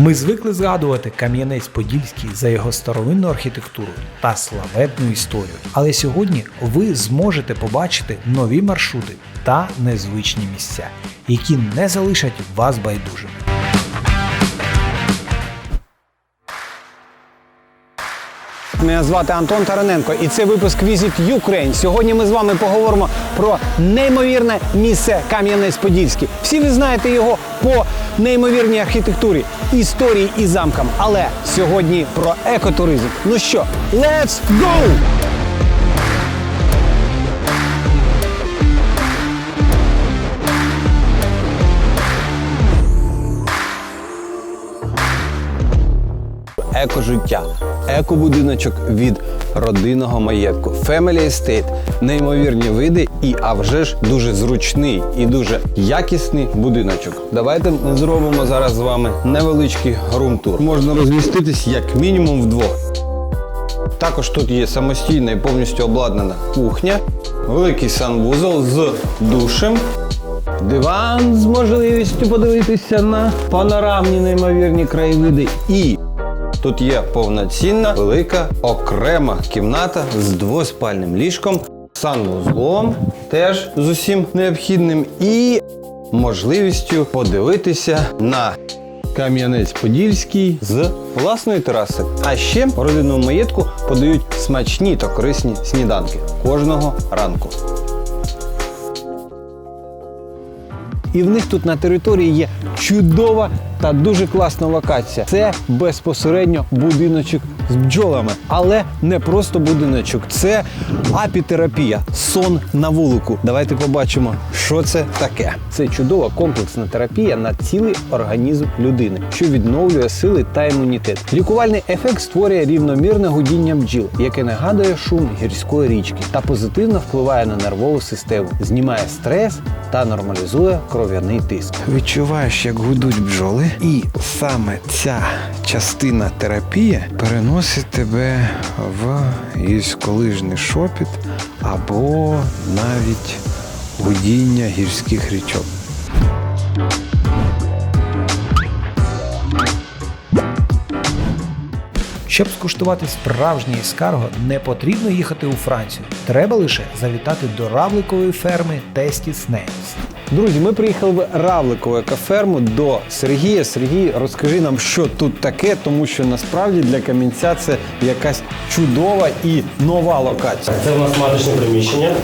Ми звикли згадувати Кам'янець-Подільський за його старовинну архітектуру та славетну історію. Але сьогодні ви зможете побачити нові маршрути та незвичні місця, які не залишать вас байдужими. Мене звати Антон Тараненко, і це випуск Visit Ukraine. Сьогодні ми з вами поговоримо про неймовірне місце Кам'янець-Подільський. Всі ви знаєте його по неймовірній архітектурі, історії і замкам. Але сьогодні про екотуризм. Ну що, let's go! Екожиття, екобудиночок від родинного маєтку, Family Estate, неймовірні види і, а вже ж, дуже зручний і дуже якісний будиночок. Давайте зробимо зараз з вами невеличкий грунтур. Можна розміститись як мінімум вдвох. Також тут є самостійна і повністю обладнана кухня, великий санвузол з душем, диван з можливістю подивитися на панорамні неймовірні краєвиди і Тут є повноцінна велика окрема кімната з двоспальним ліжком, санвузлом, теж з усім необхідним, і можливістю подивитися на Кам'янець-Подільський з власної тераси. А ще родинному маєтку подають смачні та корисні сніданки кожного ранку. І в них тут на території є чудова та дуже класна локація. Це безпосередньо будиночок з бджолами, але не просто будиночок, це апітерапія, сон на вулику. Давайте побачимо, що це таке. Це чудова комплексна терапія на цілий організм людини, що відновлює сили та імунітет. Лікувальний ефект створює рівномірне гудіння бджіл, яке нагадує шум гірської річки та позитивно впливає на нервову систему, знімає стрес та нормалізує кров'яний тиск. Відчуваєш, як гудуть бджоли, і саме ця частина терапії переносить тебе в гірськолижний шопіт або навіть гудіння гірських річок. Щоб скуштувати справжній ескарго, не потрібно їхати у Францію. Треба лише завітати до равликової ферми Tasty Snacks. Друзі, ми приїхали в Равликову екоферму до Сергія. Сергій, розкажи нам, що тут таке, тому що насправді для камінця це якась чудова і нова локація. Це у нас маточне приміщення.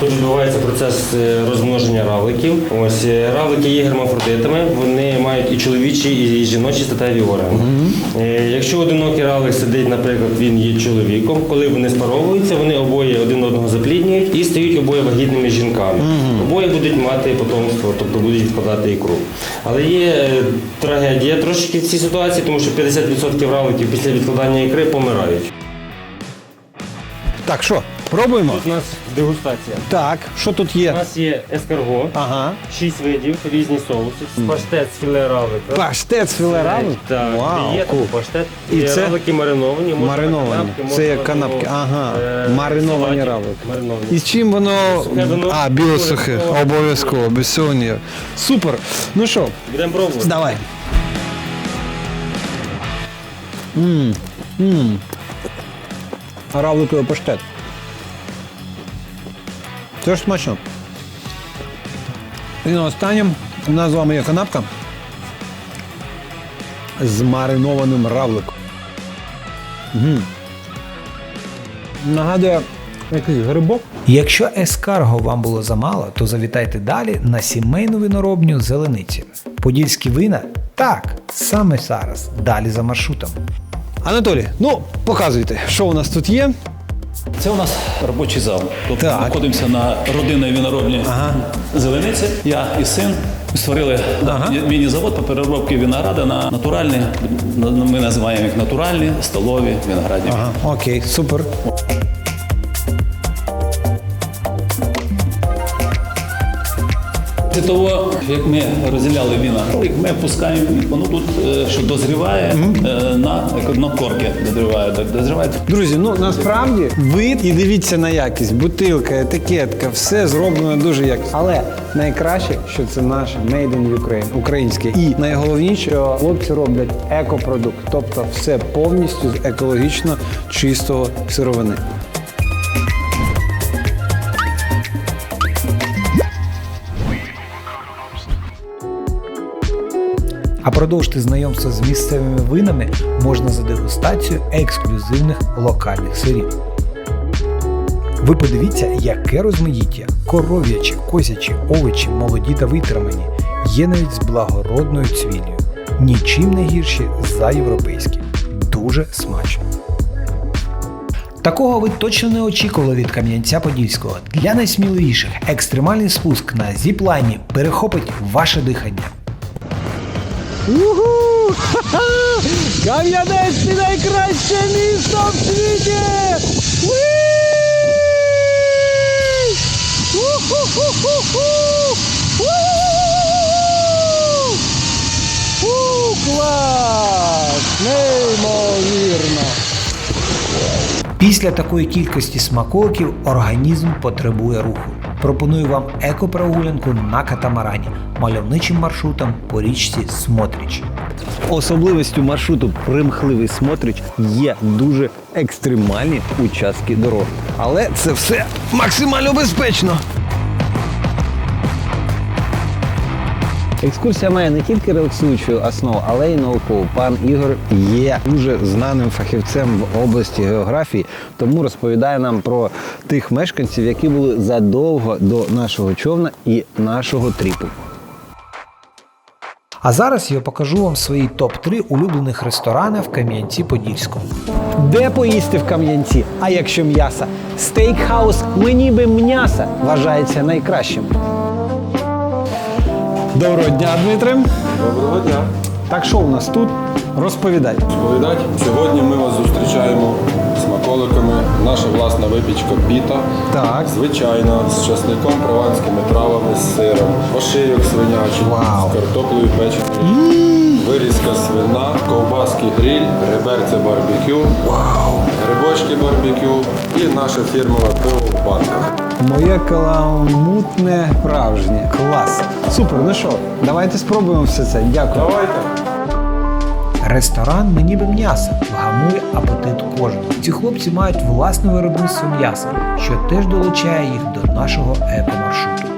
Тут відбувається процес е, розмноження равликів. Ось е, равлики є гермафродитами, вони мають і чоловічі, і жіночі статеві органи. Е, Якщо одинокий равлик сидить, наприклад, він є чоловіком, коли вони спаровуються, вони обоє один одного запліднюють і стають обоє вагітними жінками. Обоє будуть мати потомство, тобто будуть відкладати ікру. Але є трагедія трошки в цій ситуації, тому що 50% равликів після відкладання ікри помирають. Так, що, пробуємо? Тут у нас дегустація. Так, що тут є? У нас є ескарго, Ага. шість видів, різні соуси. Паштет з філе равлика. Паштет з філе равлик? Так, Вау, є кул. паштет. І І це? равлики мариновані. можна Мариновані. канапки, Це як канапки. Ага. е, Мариновані равлики. Мариновані. І з чим воно. Сухе. А, білосухе, обов'язково, без цього ні. Супер. Ну що, Будемо пробувати. давай. Мм. Равликовий паштет. Це ж смачно. І на останнім у нас з вами є канапка з маринованим равликом. Угу. Нагадує якийсь грибок. Якщо ескарго вам було замало, то завітайте далі на сімейну виноробню зелениці. Подільські вина? Так, саме зараз, далі за маршрутом. Анатолій, ну показуйте, що у нас тут є. Це у нас робочий зал. Тобто Так. знаходимося на родинної віноробні Зелениці. Я і син створили міні-завод по переробці винограда на натуральні, ми називаємо їх натуральні столові виноградні. Ага, окей, супер. Після того, як ми розділяли віна, ми пускаємо воно тут, е, що дозріває е, на, на корки. Дозріває, дозріває. Друзі, ну насправді вид і дивіться на якість. Бутилка, етикетка, все зроблено дуже якісно. Але найкраще, що це наше Made in Ukraine, українське. І найголовніше, що хлопці роблять екопродукт, тобто все повністю з екологічно чистого сировини. А продовжити знайомство з місцевими винами можна за дегустацією ексклюзивних локальних сирів. Ви подивіться, яке розмаїття: коров'ячі, козячі, овочі, молоді та витримані, є навіть з благородною цвіллю. Нічим не гірші за європейські. Дуже смачно. Такого ви точно не очікували від Кам'янця Подільського. Для найсміливіших екстремальний спуск на зіплайні перехопить ваше дихання. Кам'янець це найкраще місто в світі! Клас! Неймовірно! Після такої кількості смаколиків організм потребує руху. Пропоную вам екопрогулянку на катамарані мальовничим маршрутом по річці Смотріч. Особливістю маршруту примхливий смотрич є дуже екстремальні участки дорог. Але це все максимально безпечно. Екскурсія має не тільки релаксуючу основу, але й наукову. Пан Ігор є дуже знаним фахівцем в області географії, тому розповідає нам про тих мешканців, які були задовго до нашого човна і нашого тріпу. А зараз я покажу вам свої топ-3 улюблених ресторани в Кам'янці-Подільському. Де поїсти в Кам'янці? А якщо м'яса? Стейкхаус мені би м'яса вважається найкращим. Доброго дня, Дмитре. Доброго дня. Так що у нас тут? Розповідай. Розповідать. Сьогодні ми вас зустрічаємо смаколиками. Наша власна випічка піта. Так. Звичайно, з часником, прованськими травами, з сиром, ошийок свинячий, Вау. з картоплею печеною, вирізка свина, ковбаски гриль, реберце барбекю, грибочки барбекю і наша фірмова пиво в банках. Моє каламутне справжнє. Клас. Супер, ну що, давайте спробуємо все це. Дякую. Давайте. Ресторан мені би м'яса вгамує апетит кожного. Ці хлопці мають власне виробництво м'яса, що теж долучає їх до нашого екомаршруту.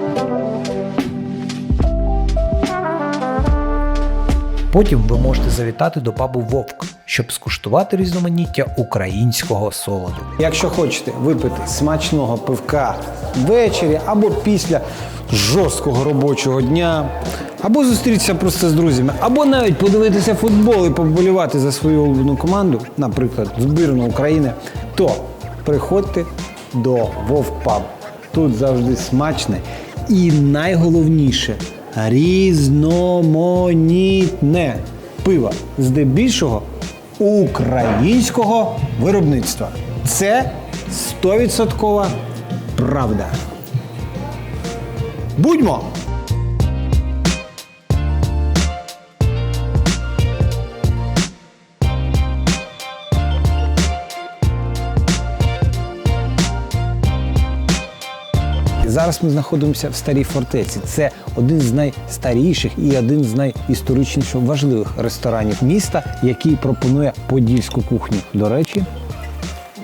Потім ви можете завітати до пабу Вовк, щоб скуштувати різноманіття українського солоду. Якщо хочете випити смачного пивка ввечері або після жорсткого робочого дня, або зустрітися просто з друзями, або навіть подивитися футбол і поболівати за свою улюблену команду, наприклад, збірну України, то приходьте до Вовк Паб. Тут завжди смачне і найголовніше різноманітне пиво, здебільшого українського виробництва. Це 100% правда. Будьмо! Зараз ми знаходимося в старій фортеці. Це один з найстаріших і один з найісторичніше важливих ресторанів міста, який пропонує подільську кухню. До речі,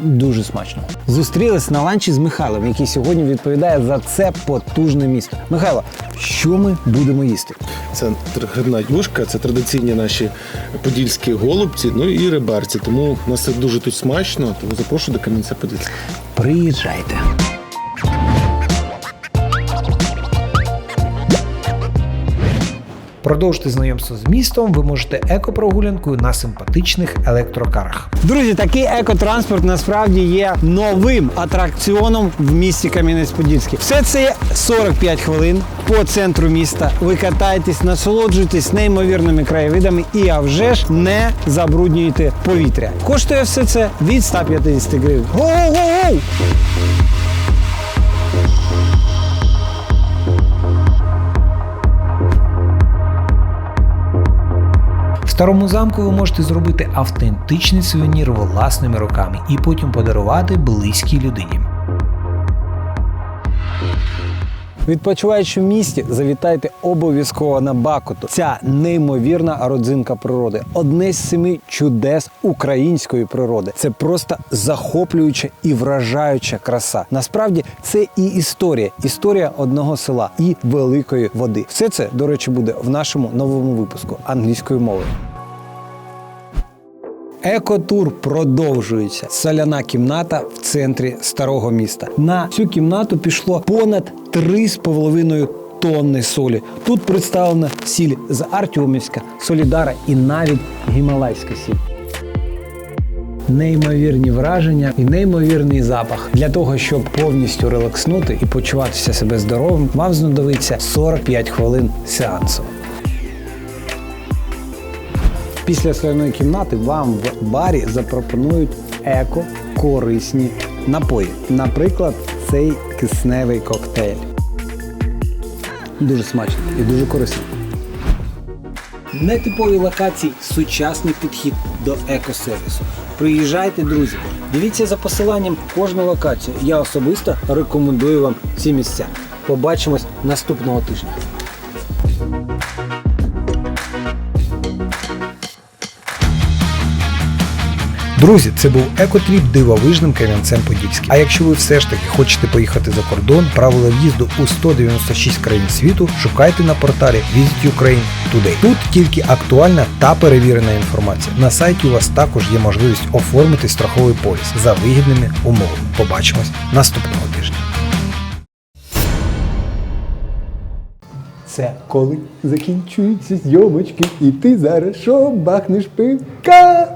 дуже смачно. Зустрілись на ланчі з Михайлом, який сьогодні відповідає за це потужне місто. Михайло, що ми будемо їсти? Це грибна юшка, це традиційні наші подільські голубці, ну і реберці. Тому у нас це дуже тут смачно, тому запрошую до Кам'янця Подільського. Приїжджайте. Продовжити знайомство з містом ви можете екопрогулянкою на симпатичних електрокарах. Друзі, такий екотранспорт насправді є новим атракціоном в місті Кам'янець-Подільський. Все це є 45 хвилин по центру міста. Ви катаєтесь, насолоджуєтесь неймовірними краєвидами і а вже ж не забруднюєте повітря. Коштує все це від 150 гривень. Гоу-гоу-гоу! Старому замку ви можете зробити автентичний сувенір власними руками і потім подарувати близькій людині. Відпочиваючи в місті, завітайте обов'язково на Бакуту. Ця неймовірна родзинка природи, одне з семи чудес української природи. Це просто захоплююча і вражаюча краса. Насправді це і історія, історія одного села і великої води. Все це, до речі, буде в нашому новому випуску англійської мови. Екотур продовжується. Соляна кімната в центрі старого міста. На цю кімнату пішло понад 3,5 тонни солі. Тут представлена сіль з Артемівська, Солідара і навіть гімалайська сіль. Неймовірні враження і неймовірний запах. Для того, щоб повністю релакснути і почуватися себе здоровим, вам знадобиться 45 хвилин сеансу. Після соляної кімнати вам в барі запропонують еко-корисні напої. Наприклад, цей кисневий коктейль. Дуже смачний і дуже корисний. Нетипові локації сучасний підхід до екосервісу. Приїжджайте, друзі, дивіться за посиланням кожну локацію. Я особисто рекомендую вам ці місця. Побачимось наступного тижня. Друзі, це був екотріп дивовижним Кам'янцем Подільським. А якщо ви все ж таки хочете поїхати за кордон, правила в'їзду у 196 країн світу шукайте на порталі Visit Ukraine Today. Тут тільки актуальна та перевірена інформація. На сайті у вас також є можливість оформити страховий поліс за вигідними умовами. Побачимось наступного тижня. Це коли закінчуються зйомочки, і ти зараз що бахнеш пивка.